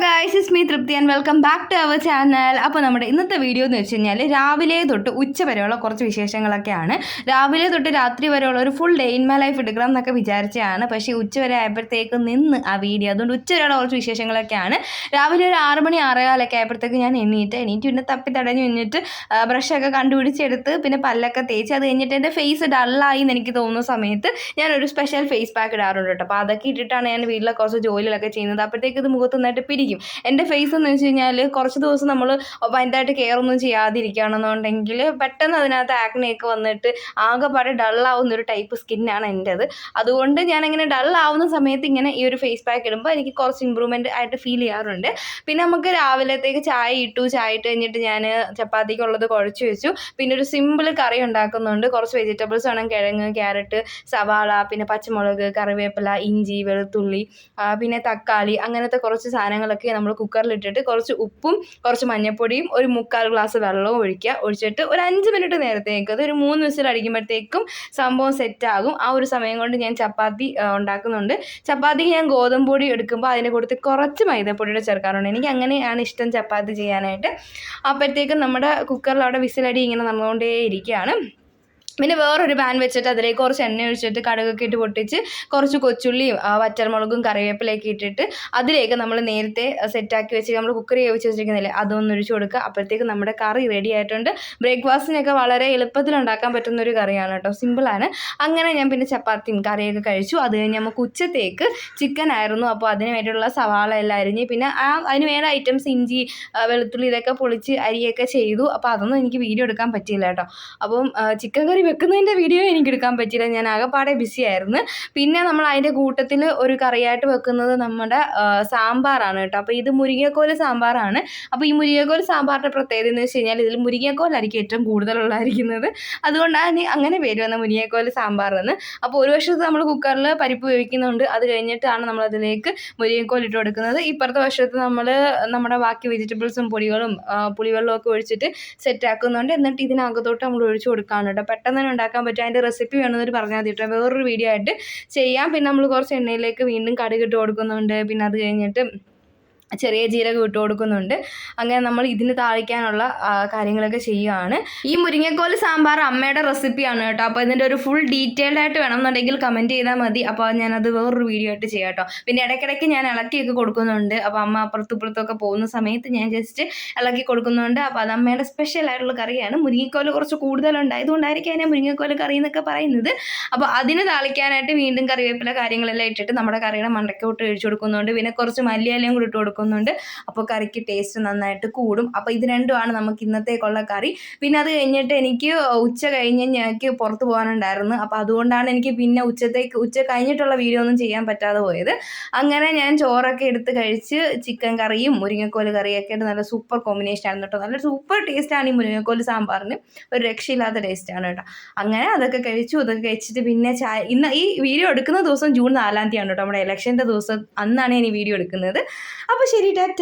guys. Guys is me Thripthi and welcome back to our channel അപ്പോൾ നമ്മുടെ ഇന്നത്തെ video എന്ന് വെച്ച് കഴിഞ്ഞാൽ രാവിലെ തൊട്ട് ഉച്ച വരെയുള്ള കുറച്ച് വിശേഷങ്ങളൊക്കെയാണ്. രാവിലെ തൊട്ട് രാത്രി വരെയുള്ള ഒരു full day in my life എടുക്കണം എന്നൊക്കെ വിചാരിച്ചതാണ്. പക്ഷേ ഉച്ച വരെ ആയപ്പോഴത്തേക്ക് നിന്ന് ആ വീഡിയോ അതുകൊണ്ട് ഉച്ച വരെയുള്ള കുറച്ച് വിശേഷങ്ങളൊക്കെയാണ്. രാവിലെ ഒരു ആറ് മണി ആറേകാലൊക്കെ ആയപ്പോഴത്തേക്ക് ഞാൻ എണ്ണീറ്റ് എണീറ്റ് പിന്നെ തപ്പി തടഞ്ഞു കഴിഞ്ഞിട്ട് ബ്രഷൊക്കെ കണ്ടുപിടിച്ചെടുത്ത് പിന്നെ പല്ലൊക്കെ തേച്ച് അത് കഴിഞ്ഞിട്ട് എന്റെ ഫേസ് ഡള്ളായി എന്ന് എനിക്ക് തോന്നുന്ന സമയത്ത് ഞാനൊരു സ്പെഷ്യൽ ഫേസ് പാക്ക് ഇടാറുണ്ട് കേട്ടോ. അപ്പോൾ അതൊക്കെ ഇട്ടിട്ടാണ് ഞാൻ വീട്ടിലെ കുറച്ച് ജോലികളൊക്കെ ചെയ്യുന്നത്. അപ്പോഴത്തേക്ക് ഇത് മുഖത്ത് നന്നായിട്ട് പിടിക്കും എന്റെ ഫേസ് എന്ന് വെച്ച് കഴിഞ്ഞാൽ കുറച്ച് ദിവസം നമ്മൾ ഭയങ്കരമായിട്ട് കെയർ ഒന്നും ചെയ്യാതിരിക്കുകയാണെന്നുണ്ടെങ്കിൽ പെട്ടെന്ന് അതിനകത്ത് ആക്നെയൊക്കെ വന്നിട്ട് ആകെപ്പാടെ ഡള്ളാവുന്ന ഒരു ടൈപ്പ് സ്കിന്നാണ് എന്റെത്. അതുകൊണ്ട് ഞാനിങ്ങനെ ഡള്ളാവുന്ന സമയത്ത് ഇങ്ങനെ ഈ ഒരു ഫേസ് പാക്ക് ഇടുമ്പോൾ എനിക്ക് കുറച്ച് ഇമ്പ്രൂവ്മെന്റ് ആയിട്ട് ഫീൽ ചെയ്യാറുണ്ട്. പിന്നെ നമുക്ക് രാവിലത്തേക്ക് ചായ ഇട്ടു. ചായ ഇട്ട് കഴിഞ്ഞിട്ട് ഞാൻ ചപ്പാത്തിക്കുള്ളത് കുഴച്ച് വെച്ചു. പിന്നെ ഒരു സിമ്പിൾ കറി ഉണ്ടാക്കുന്നുണ്ട്. കുറച്ച് വെജിറ്റബിൾസ് വേണം. കിഴങ്ങ് ക്യാരറ്റ് സവാള പിന്നെ പച്ചമുളക് കറിവേപ്പില ഇഞ്ചി വെളുത്തുള്ളി പിന്നെ തക്കാളി അങ്ങനത്തെ കുറച്ച് സാധനങ്ങളൊക്കെ നമ്മൾ കുക്കറിലിട്ടിട്ട് കുറച്ച് ഉപ്പും കുറച്ച് മഞ്ഞൾപ്പൊടിയും ഒരു മുക്കാൽ ഗ്ലാസ് വെള്ളവും ഒഴിക്കുക. ഒഴിച്ചിട്ട് ഒരു അഞ്ച് മിനിറ്റ് നേരത്തേക്ക് അത് ഒരു മൂന്ന് വിസിൽ അടിക്കുമ്പോഴത്തേക്കും സംഭവം സെറ്റാകും ആ ഒരു സമയം കൊണ്ട് ഞാൻ ചപ്പാത്തി ഉണ്ടാക്കുന്നുണ്ട്. ചപ്പാത്തിക്ക് ഞാൻ ഗോതമ്പ് പൊടി എടുക്കുമ്പോൾ അതിന്റെ കൂട്ടത്തിൽ കുറച്ച് മൈദപ്പൊടിയുടെ ചേർക്കാറുണ്ട്. എനിക്ക് അങ്ങനെയാണ് ഇഷ്ടം ചപ്പാത്തി ചെയ്യാനായിട്ട്. അപ്പോഴത്തേക്കും നമ്മുടെ കുക്കറിൽ അവിടെ വിസിലടി ഇങ്ങനെ നടന്നുകൊണ്ടേ ഇരിക്കുകയാണ് പിന്നെ വേറൊരു പാൻ വെച്ചിട്ട് അതിലേക്ക് കുറച്ച് എണ്ണ ഒഴിച്ചിട്ട് കടുകൊക്കെ ഇട്ട് പൊട്ടിച്ച് കുറച്ച് കൊച്ചുള്ളിയും വറ്റർമുളകും കറിവേപ്പിലേക്ക് ഇട്ടിട്ട് അതിലേക്ക് നമ്മൾ നേരത്തെ സെറ്റാക്കി വെച്ച് നമ്മൾ കുക്കറി വേവിച്ച് വെച്ചിരിക്കുന്നില്ലേ അതൊന്ന് ഒഴിച്ച് കൊടുക്കുക. അപ്പോഴത്തേക്ക് നമ്മുടെ കറി റെഡി ആയിട്ടുണ്ട്. ബ്രേക്ക്ഫാസ്റ്റിനൊക്കെ വളരെ എളുപ്പത്തിൽ ഉണ്ടാക്കാൻ പറ്റുന്ന ഒരു കറിയാണ് കേട്ടോ. സിമ്പിളാണ് അങ്ങനെ ഞാൻ പിന്നെ ചപ്പാത്തിയും കറിയൊക്കെ കഴിച്ചു. അത് കഴിഞ്ഞ് നമുക്ക് ഉച്ചത്തേക്ക് ചിക്കൻ ആയിരുന്നു. അപ്പോൾ അതിന് വേണ്ടിയുള്ള സവാള എല്ലാം അരിഞ്ഞ് പിന്നെ ആ അതിന് വേണ്ട ഐറ്റംസ് ഇഞ്ചി വെളുത്തുള്ളി ഇതൊക്കെ പൊളിച്ച് അരിയൊക്കെ ചെയ്തു. അപ്പോൾ അതൊന്നും എനിക്ക് വീഡിയോ എടുക്കാൻ പറ്റിയില്ല കേട്ടോ. അപ്പം ചിക്കൻ കറി വെക്കുന്നതിന്റെ വീഡിയോ എനിക്ക് എടുക്കാൻ പറ്റിയില്ല. ഞാൻ ആകെപ്പാടെ ബിസി ആയിരുന്നു. പിന്നെ നമ്മൾ അതിന്റെ കൂട്ടത്തിൽ ഒരു കറിയായിട്ട് വെക്കുന്നത് നമ്മുടെ സാമ്പാറാണ് കേട്ടോ. അപ്പോൾ ഇത് മുരിങ്ങക്കോൽ സാമ്പാറാണ്. അപ്പോൾ ഈ മുരിങ്ങക്കോൽ സാമ്പാറിന്റെ പ്രത്യേകത എന്ന് വെച്ച് കഴിഞ്ഞാൽ ഇതിൽ മുരിങ്ങക്കോലായിരിക്കും ഏറ്റവും കൂടുതലുള്ളതായിരിക്കുന്നത്. അതുകൊണ്ടാണ് അങ്ങനെ പേര് വന്ന മുരിങ്ങക്കോൽ സാമ്പാർ എന്ന് അപ്പോൾ ഒരു വശത്ത് നമ്മൾ കുക്കറിൽ പരിപ്പ് വേവിക്കുന്നുണ്ട്. അത് കഴിഞ്ഞിട്ടാണ് നമ്മളതിലേക്ക് മുരിങ്ങക്കോൽ ഇട്ട് കൊടുക്കുന്നത്. ഇപ്പുറത്തെ വശത്ത് നമ്മൾ നമ്മുടെ ബാക്കി വെജിറ്റബിൾസും പൊടികളും പുളിവെള്ളമൊക്കെ ഒഴിച്ചിട്ട് സെറ്റ് ആക്കുന്നുണ്ട്. എന്നിട്ട് ഇതിനകത്തോട്ട് നമ്മൾ ഒഴിച്ചു കൊടുക്കാനുണ്ട്. കേട്ടോ പെട്ടെന്ന് തന്നെ ഉണ്ടാക്കാൻ പറ്റും. അതിന്റെ റെസിപ്പി വേണമെന്നൊരു പറഞ്ഞാൽ മതി കേട്ടോ വേറൊരു വീഡിയോ ആയിട്ട് ചെയ്യാം. പിന്നെ നമ്മൾ കുറച്ച് എണ്ണയിലേക്ക് വീണ്ടും കടുകിട്ട് കൊടുക്കുന്നുണ്ട്. പിന്നെ അത് കഴിഞ്ഞിട്ട് ചെറിയ ജീരകം ഇട്ട് കൊടുക്കുന്നുണ്ട്. അങ്ങനെ നമ്മൾ ഇതിന് താളിക്കാനുള്ള കാര്യങ്ങളൊക്കെ ചെയ്യുകയാണ് ഈ മുരിങ്ങക്കോൽ സാമ്പാർ അമ്മയുടെ റെസിപ്പിയാണ് കേട്ടോ. അപ്പോൾ ഇതിന്റെ ഒരു ഫുൾ ഡീറ്റെയിൽഡ് ആയിട്ട് വേണമെന്നുണ്ടെങ്കിൽ കമന്റ് ചെയ്താൽ മതി. അപ്പോൾ ഞാനത് വേറൊരു വീഡിയോ ആയിട്ട് ചെയ്യാം കേട്ടോ. പിന്നെ ഇടയ്ക്കിടയ്ക്ക് ഞാൻ ഇളക്കിയൊക്കെ കൊടുക്കുന്നുണ്ട്. അപ്പോൾ അമ്മ അപ്പുറത്തും ഇപ്പുറത്തൊക്കെ പോകുന്ന സമയത്ത് ഞാൻ ജസ്റ്റ് ഇളക്കി കൊടുക്കുന്നുണ്ട്. അപ്പോൾ അത് അമ്മയുടെ സ്പെഷ്യൽ ആയിട്ടുള്ള കറിയാണ്. മുരിങ്ങക്കോൽ കുറച്ച് കൂടുതലുണ്ട് അതുകൊണ്ടായിരിക്കും ഞാൻ മുരിങ്ങക്കോൽ കറി എന്നൊക്കെ പറയുന്നത്. അപ്പോൾ അതിന് താളിക്കാനായിട്ട് വീണ്ടും കറിവേപ്പില കാര്യങ്ങളെല്ലാം ഇട്ടിട്ട് നമ്മുടെ കറിയുടെ മണ്ടക്കോട്ട് ഒഴിച്ചു കൊടുക്കുന്നുണ്ട്. പിന്നെ കുറച്ച് മല്ലിയിലയും കൂടി ഇട്ട് കൊടുക്കുന്നുണ്ട് അപ്പോൾ കറിക്ക് ടേസ്റ്റ് നന്നായിട്ട് കൂടും. അപ്പോൾ ഇത് രണ്ടുമാണ് നമുക്ക് ഇന്നത്തേക്കുള്ള കറി. പിന്നെ അത് കഴിഞ്ഞിട്ട് എനിക്ക് ഉച്ച കഴിഞ്ഞ് ഞങ്ങൾക്ക് പുറത്ത് പോകാനുണ്ടായിരുന്നു. അപ്പോൾ അതുകൊണ്ടാണ് എനിക്ക് പിന്നെ ഉച്ചത്തേക്ക് ഉച്ച കഴിഞ്ഞിട്ടുള്ള വീഡിയോ ഒന്നും ചെയ്യാൻ പറ്റാതെ പോയത്. അങ്ങനെ ഞാൻ ചോറൊക്കെ എടുത്ത് കഴിച്ച് ചിക്കൻ കറിയും മുരിങ്ങക്കോൽ കറിയൊക്കെ ആയിട്ട് നല്ല സൂപ്പർ കോമ്പിനേഷൻ ആയിരുന്നു കേട്ടോ. നല്ല സൂപ്പർ ടേസ്റ്റാണ് ഈ മുരിങ്ങക്കോൽ സാമ്പാറിന്. ഒരു രക്ഷയില്ലാത്ത ടേസ്റ്റാണ് കേട്ടോ. അങ്ങനെ അതൊക്കെ കഴിച്ചു അതൊക്കെ കഴിച്ചിട്ട് പിന്നെ ചായ ഇന്ന് ഈ വീഡിയോ എടുക്കുന്ന ദിവസം ജൂൺ നാലാം തീയതിയാണ് കേട്ടോ. നമ്മുടെ ഇലക്ഷന്റെ ദിവസം അന്നാണ് ഞാൻ ഈ വീഡിയോ എടുക്കുന്നത്. അപ്പോൾ ശരി ടാറ്റ